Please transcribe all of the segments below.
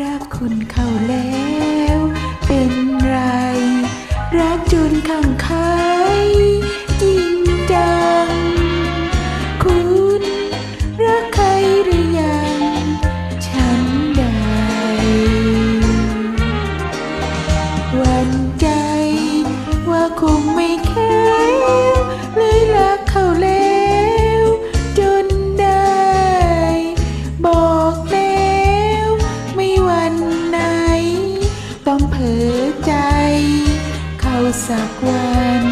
รักคุณเข้าแล้ว เป็นไร รักจนข้างคาย สักวัน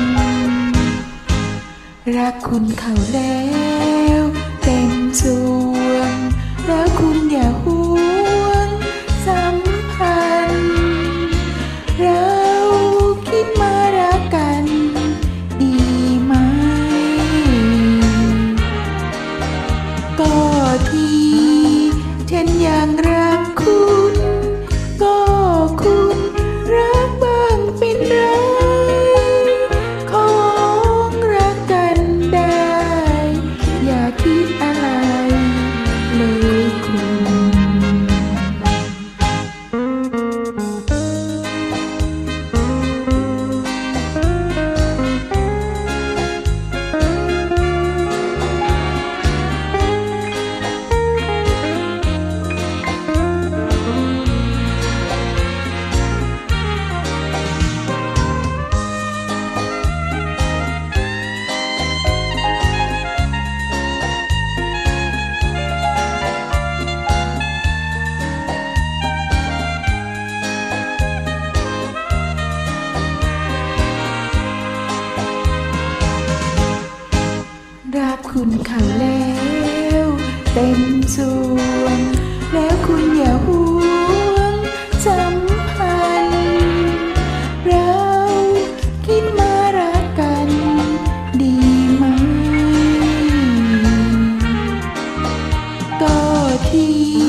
รักคุณเขาแล้วเต็มจวงรักคุณอย่าห่วงสำคัญ เราคิดมารักกัน ดีไหม ก็ที่เช่นอย่างไร คุณเขาแล้วเต็มส่วน แล้วคุณอย่าห่วงจำพันเราคิดมารักกันดีไหม ก็ที่